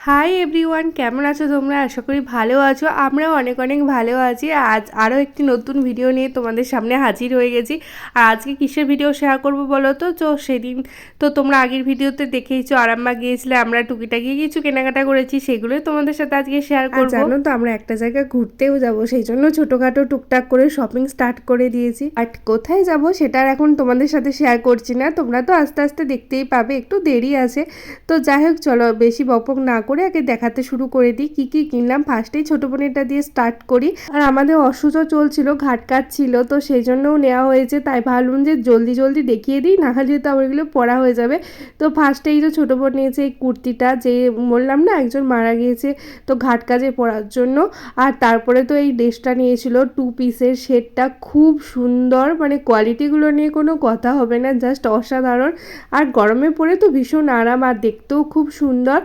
Hi everyone কেমন আছো তোমরা? আশা করি ভালো আছো। আমরাও অনেক অনেক ভালো আছি। আজ আরও একটি নতুন ভিডিও নিয়ে তোমাদের সামনে হাজির হয়ে গেছি। আর আজকে কিসের ভিডিও শেয়ার করব বলো তো? তো সেদিন তো তোমরা আগের ভিডিওতে দেখেইছো আরামবাগ গিয়েছিলে আমরা টুকিটাকি কিছু কেনাকাটা করেছি সেগুলোই তোমাদের সাথে আজকে শেয়ার করব। জানো তো আমরা একটা জায়গায় ঘুরতেও যাব সেই জন্য ছোটোখাটো টুকটাক করে শপিং স্টার্ট করে দিয়েছি। আর কোথায় যাব সেটা আর এখন তোমাদের সাথে শেয়ার করছি না। তোমরা তো আস্তে আস্তে দেখতেই পাবে একটু দেরি আছে। তো যাই হোক চলো বেশি বপক না করে আগে দেখাতে শুরু করে দিই কী কী কিনলাম। ফার্স্টেই ছোটো বোনেরটা দিয়ে স্টার্ট করি। আর আমাদের অসুস্থ চলছিল, ঘাট কাট ছিল, তো সেই জন্যও নেওয়া হয়েছে। তাই ভাবলাম যে জলদি জলদি দেখিয়ে দিই, না হলে তো আমার এগুলো পড়া হয়ে যাবে। তো ফার্স্টেই তো ছোটো বোন নিয়েছে এই কুর্তিটা, যে বললাম না, একজন মারা গিয়েছে, তো ঘাট কাজে পরার জন্য। আর তারপরে তো এই ড্রেসটা নিয়েছিল টু পিসের সেটটা। খুব সুন্দর মানে কোয়ালিটিগুলো নিয়ে কোনো কথা হবে না জাস্ট অসাধারণ। আর গরমে পরে তো ভীষণ আরাম, আর দেখতেও খুব সুন্দর।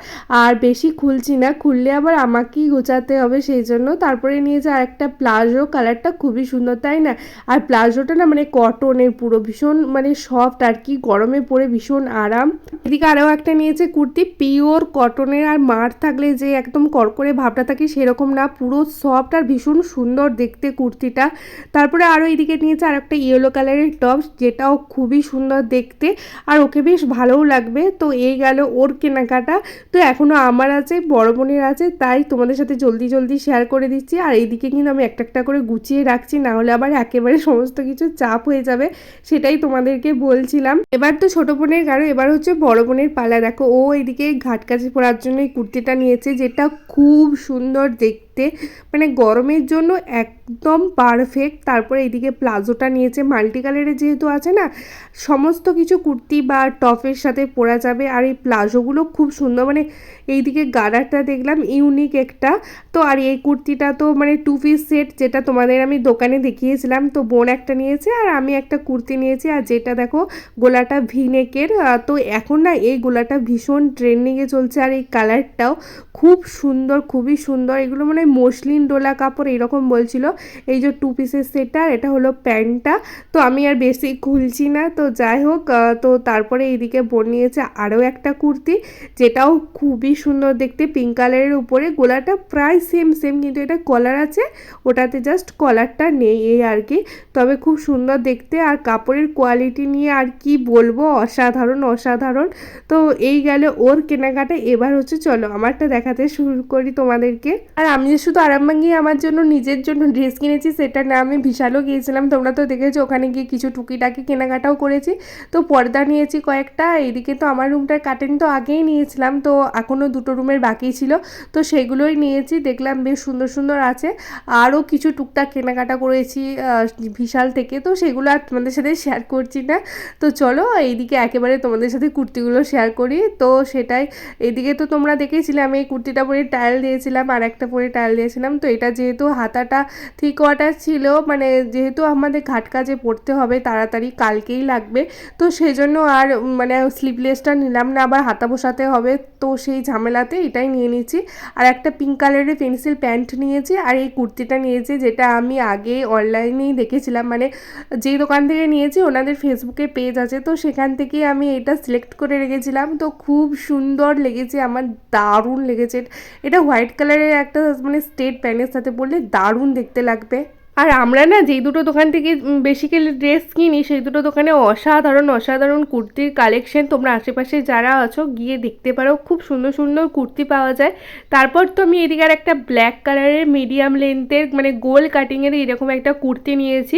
আর বেশি খুলছি না, খুললে আবার আমাকেই গোছাতে হবে সেই জন্য। তারপরে নিয়েছে আর একটা প্লাজো কালারটা খুবই সুন্দর, তাই না? আর প্লাজোটা না মানে কটনের পুরো, ভীষণ মানে সফট আর কি, গরমে পরে ভীষণ আরাম। এদিকে আরও একটা নিয়েছে কুর্তি, পিওর কটনের, আর মার থাকলে যে একদম করকরে ভাবটা থাকে সেরকম না, পুরো সফট আর ভীষণ সুন্দর দেখতে কুর্তিটা। তারপরে আরও এদিকে নিয়েছে আর একটা ইয়েলো কালারের টপ, যেটাও খুবই সুন্দর দেখতে, আর ওকে বেশ ভালোও লাগবে। তো এই গেল ওর কেনাকাটা। তো এখনও আমার আছে, বড় বোনের আছে, তাই তোমাদের সাথে জলদি জলদি শেয়ার করে দিচ্ছি। আর এইদিকে কিন্তু আমি একটা একটা করে গুছিয়ে রাখছি, না হলে আবার একেবারে সমস্ত কিছু চাপ হয়ে যাবে, সেটাই তোমাদেরকে বলছিলাম। এবার তো ছোট বোনের কারও এবার হচ্ছে বড় বোনের পালা। দেখো, ও এইদিকে ঘাট কাছে পরার জন্য এই কুর্তিটা নিয়েছে, যেটা খুব সুন্দর দেখতে। মানে গরমের জন্য একদম পারফেক্ট তারপরে এইদিকে প্লাজোটা নিয়েছে। মাল্টি কালারের যেহেতু আছে না, সমস্ত কিছু কুর্তি বা টপের সাথে পরা যাবে। আর এই প্লাজোগুলো খুব সুন্দর। মানে এইদিকে গার্ডারটা দেখলাম ইউনিক একটা। তো আর এই কুর্তিটা তো মানে টু পিস সেট যেটা তোমাদের আমি দোকানে দেখিয়েছিলাম। তো বোন একটা নিয়েছে আর আমি একটা কুর্তি নিয়েছি। আর যেটা দেখো, গোলাটা ভিনেকের। তো এখন না এই গোলাটা ভীষণ ট্রেন্ডিংয়ে চলছে। আর এই কালারটাও খুব সুন্দর, খুবই সুন্দর। এগুলো মানে মসলিন ডোলা কাপড় এরকম বলছিল। এই যে টু পিসের সেটটা, এটা হলো প্যান্টটা। তো আমি আর বেশি খুলছি না। তো যাই হোক তো তারপরে এইদিকে বোন নিয়েছে আরও একটা কুর্তি, যেটাও খুবই সুন্দর দেখতে। পিঙ্ক কালারের উপরে গোলাটা প্রায় সেম সেম কিন্তু এটা কলার আছে। ওটাতে জাস্ট কলারটা নেই এই আর কি। তবে খুব সুন্দর দেখতে। আর কাপড়ের কোয়ালিটি নিয়ে আর কি বলব? অসাধারণ অসাধারণ। তো এই গেলে ওর কেনাকাটা। এবার হচ্ছে চলো, আমারটা দেখাতে শুরু করি তোমাদেরকে। আর আমি যে শুধু আরামবাগ গিয়ে আমার জন্য নিজের জন্য ড্রেস কিনেছি, সেটা না, আমি বিশালও গিয়েছিলাম। তোমরা তো দেখেছ, ওখানে গিয়ে কিছু টুকিটাকি কেনাকাটাও করেছি। তো পর্দা নিয়েছি কয়েকটা এদিকে তো আমার রুমটার কাটেন তো আগেই নিয়েছিলাম, তো এখনও দুটো রুমের বাকি ছিল। তো সেগুলোই নিয়েছি, দেখলাম বেশ সুন্দর সুন্দর আছে। আরও কিছু টুকটাক কেনাকাটা করেছি বিশাল থেকে, তো সেগুলো আর তোমাদের সাথে শেয়ার করছি না। তো চলো, এইদিকে একেবারে তোমাদের সাথে কুর্তিগুলো শেয়ার করি। তো সেটাই এদিকে তো তোমরা দেখেছিলে, আমি এই কুর্তিটা পরে টাইল দিয়েছিলাম, আর একটা পরে টাইল দিয়েছিলাম। তো এটা যেহেতু হাতাটা থ্রি কোয়ার্টার ছিল মানে যেহেতু আমাদের ঘাট কাজে পড়তে হবে, তাড়াতাড়ি কালকেই লাগবে। তো সেজন্য আর মানে স্লিভলেসটা নিলাম না, আবার হাতা বসাতে হবে। তো সেই ঝামেলাতে এটাই নিয়ে নিচ্ছি আর একটা পিঙ্ক কালারের পেন্সিল প্যান্ট নিয়েছি, আর এই কুর্তিটা নিয়েছি, যেটা আমি আগে অনলাইনেই দেখেছিলাম। মানে যেই দোকান থেকে নিয়েছি, ওনাদের ফেসবুকে পেজ আছে। তো সেখান থেকে আমি এটা সিলেক্ট করে রেখেছিলাম। তো খুব সুন্দর লেগেছে, আমার দারুণ লেগেছে। এটা হোয়াইট কালারের একটা মানে স্টেট প্যান্টের সাথে পরলে দারুণ দেখতে লাগবে। আর আমরা না যেই দুটো দোকান থেকে বেসিক্যালি ড্রেস কিনি, সেই দুটো দোকানে অসাধারণ অসাধারণ কুর্তির কালেকশন তোমরা আশেপাশে যারা আছো, গিয়ে দেখতে পারো। খুব সুন্দর সুন্দর কুর্তি পাওয়া যায়। তারপর তো আমি এদিকে আর একটা ব্ল্যাক কালারের মিডিয়াম লেন্থের মানে গোল কাটিংয়ের এরকম একটা কুর্তি নিয়েছি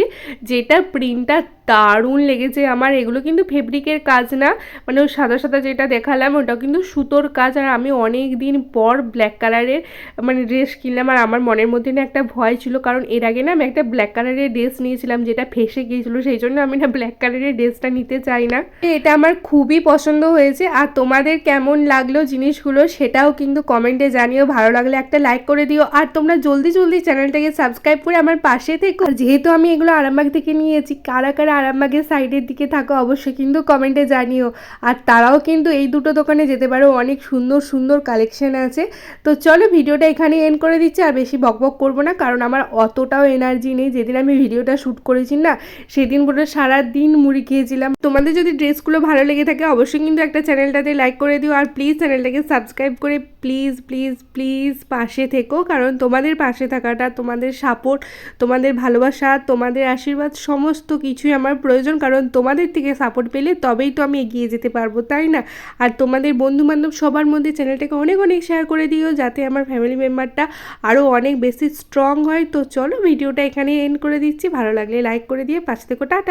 যেটা প্রিন্টটা দারুণ লেগেছে আমার। এগুলো কিন্তু ফেব্রিকের কাজ না। মানে ওই সাদা সাদা যেটা দেখালাম ওটাও কিন্তু সুতোর কাজ। আর আমি অনেক দিন পর ব্ল্যাক কালারের মানে ড্রেস কিনলাম। আর আমার মনের মধ্যে না একটা ভয় ছিল, কারণ এর আগে না একটা ব্ল্যাক কালারের ড্রেস নিয়েছিলাম, যেটা ফেসে গিয়েছিল, সেই জন্য আমি না ব্ল্যাক কালারের ড্রেসটা নিতে চাই না। এটা আমার খুবই পছন্দ হয়েছে, আর তোমাদের কেমন লাগল জিনিসগুলো সেটাও কিন্তু কমেন্টে জানিও। ভালো লাগলে একটা লাইক করে দিও, আর তোমরা জলদি জলদি চ্যানেলটাকে সাবস্ক্রাইব করে আমার পাশে থেকো। যেহেতু আমি এগুলো আরামবাগ থেকে নিয়েছি, কারা কারা আরামবাগের সাইডের দিকে থাকো অবশ্যই কিন্তু কমেন্টে জানিও। আর তারাও কিন্তু এই দুটো দোকানে যেতে পারো, অনেক সুন্দর সুন্দর কালেকশন আছে। তো চলো ভিডিওটা এখানে এন্ড করে দিচ্ছি, আর বেশি বকবক করব না, কারণ আমার অতটাও এনার্জি এনার্জি নেই, যেদিন আমি ভিডিওটা শ্যুট করেছি না, সেদিন পুরো সারা দিন মুড়ি খেয়েছিলাম। তোমাদের যদি ড্রেসগুলো ভালো লেগে থাকে, অবশ্যই কিন্তু একটা চ্যানেলটাতে লাইক করে দিও, আর প্লিজ চ্যানেলটাকে সাবস্ক্রাইব করে প্লিজ প্লিজ প্লিজ পাশে থেকো, কারণ তোমাদের পাশে থাকাটা, তোমাদের সাপোর্ট তোমাদের ভালোবাসা, তোমাদের আশীর্বাদ, সমস্ত কিছুই আমার প্রয়োজন, কারণ তোমাদের থেকে সাপোর্ট পেলে তবেই তো আমি এগিয়ে যেতে পারব, তাই না? আর তোমাদের বন্ধু বান্ধব সবার মধ্যে চ্যানেলটাকে অনেক অনেক শেয়ার করে দিও, যাতে আমার ফ্যামিলি মেম্বারটা আরও অনেক বেশি স্ট্রং হয়। তো চলো, ভিডিওটা এখানে এন্ড করে দিচ্ছি। ভালো লাগলে লাইক করে দিয়ে পাশে থেকো টাটা।